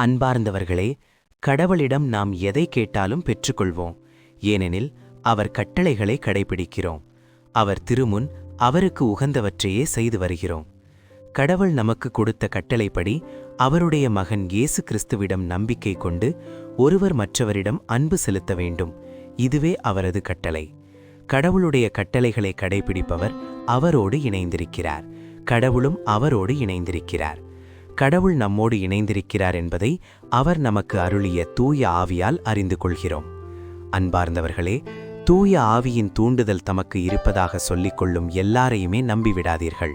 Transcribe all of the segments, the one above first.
அன்பார்ந்தவர்களே கடவுளிடம் நாம் எதை கேட்டாலும் பெற்றுக்கொள்வோம். ஏனெனில் அவர் கட்டளைகளை கடைபிடிக்கிறோம். அவர் திருமுன் அவருக்கு உகந்தவற்றையே செய்து வருகிறோம். கடவுள் நமக்கு கொடுத்த கட்டளைப்படி அவருடைய மகன் இயேசு கிறிஸ்துவிடம் நம்பிக்கை கொண்டு ஒருவர் மற்றவரிடம் அன்பு செலுத்த வேண்டும். இதுவே அவரது கட்டளை. கடவுளுடைய கட்டளைகளை கடைபிடிப்பவர் அவரோடு இணைந்திருக்கிறார். கடவுளும் அவரோடு இணைந்திருக்கிறார். கடவுள் நம்மோடு இணைந்திருக்கிறார் என்பதை அவர் நமக்கு அருளிய தூய ஆவியால் அறிந்து கொள்கிறோம். அன்பார்ந்தவர்களே தூய ஆவியின் தூண்டுதல் தமக்கு இருப்பதாக சொல்லிக்கொள்ளும் எல்லாரையுமே நம்பிவிடாதீர்கள்.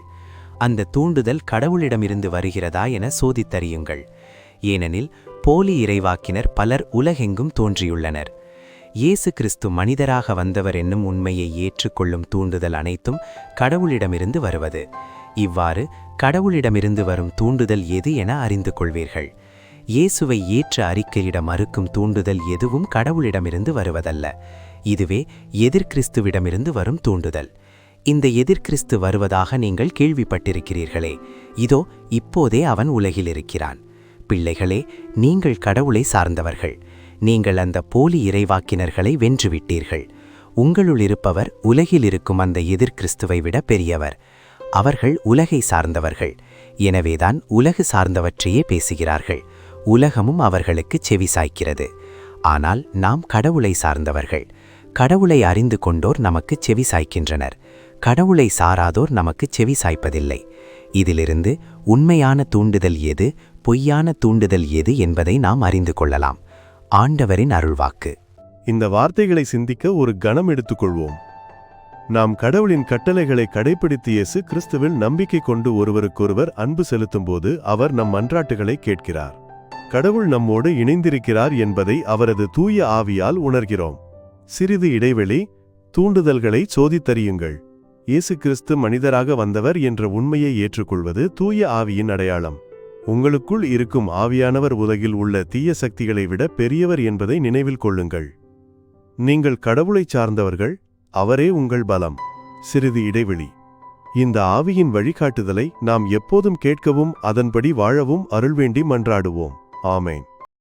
அந்த தூண்டுதல் கடவுளிடமிருந்து வருகிறதா என சோதித்தறியுங்கள். ஏனெனில் போலி இறைவாக்கினர் பலர் உலகெங்கும் தோன்றியுள்ளனர். இயேசு கிறிஸ்து மனிதராக வந்தவர் என்னும் உண்மையை ஏற்றுக்கொள்ளும் தூண்டுதல் அனைத்தும் கடவுளிடமிருந்து வருவது. இவ்வாறு கடவுளிடமிருந்து வரும் தூண்டுதல் எது என அறிந்து கொள்வீர்கள். இயேசுவை ஏற்ற அறிக்கையிட மறுக்கும் தூண்டுதல் எதுவும் கடவுளிடமிருந்து வருவதல்ல. இதுவே எதிர்கிறிஸ்துவிடமிருந்து வரும் தூண்டுதல். இந்த எதிர்கிறிஸ்து வருவதாக நீங்கள் கேள்விப்பட்டிருக்கிறீர்களே. இதோ இப்போதே அவன் உலகில் இருக்கிறான். பிள்ளைகளே நீங்கள் கடவுளை சார்ந்தவர்கள். நீங்கள் அந்த போலி இறைவாக்கினர்களை வென்றுவிட்டீர்கள். உங்களுள் இருப்பவர் உலகில் இருக்கும் அந்த எதிர்கிறிஸ்துவை விட பெரியவர். அவர்கள் உலகை சார்ந்தவர்கள். எனவேதான் உலகு சார்ந்தவற்றையே பேசுகிறார்கள். உலகமும் அவர்களுக்கு செவி சாய்க்கிறது. ஆனால் நாம் கடவுளை சார்ந்தவர்கள். கடவுளை அறிந்து கொண்டோர் நமக்கு செவி சாய்க்கின்றனர். கடவுளை சாராதோர் நமக்கு செவி சாய்ப்பதில்லை. இதிலிருந்து உண்மையான தூண்டுதல் எது பொய்யான தூண்டுதல் எது என்பதை நாம் அறிந்து கொள்ளலாம். ஆண்டவரின் அருள்வாக்கு. இந்த வார்த்தைகளை சிந்திக்க ஒரு கணம் எடுத்துக்கொள்வோம். நாம் கடவுளின் கட்டளைகளை கடைபிடித்து இயேசு கிறிஸ்துவில் நம்பிக்கை கொண்டு ஒருவருக்கொருவர் அன்பு செலுத்தும்போது அவர் நம் மன்றாட்டுகளை கேட்கிறார். கடவுள் நம்மோடு இணைந்திருக்கிறார் என்பதை அவரது தூய ஆவியால் உணர்கிறோம். சிறிது இடைவெளி தூண்டுதல்களை சோதித்தறியுங்கள். இயேசு கிறிஸ்து மனிதராக வந்தவர் என்ற உண்மையை ஏற்றுக்கொள்வது தூய ஆவியின் அடையாளம். உங்களுக்குள் இருக்கும் ஆவியானவர் உலகில் உள்ள தீய சக்திகளை விட பெரியவர் என்பதை நினைவில் கொள்ளுங்கள். நீங்கள் கடவுளைச் சார்ந்தவர்கள் அவரே உங்கள் பலம். சிறிது இடைவெளி. இந்த ஆவியின் வழிகாட்டுதலை நாம் எப்போதும் கேட்கவும் அதன்படி வாழவும் அருள்வேண்டி மன்றாடுவோம். ஆமேன்.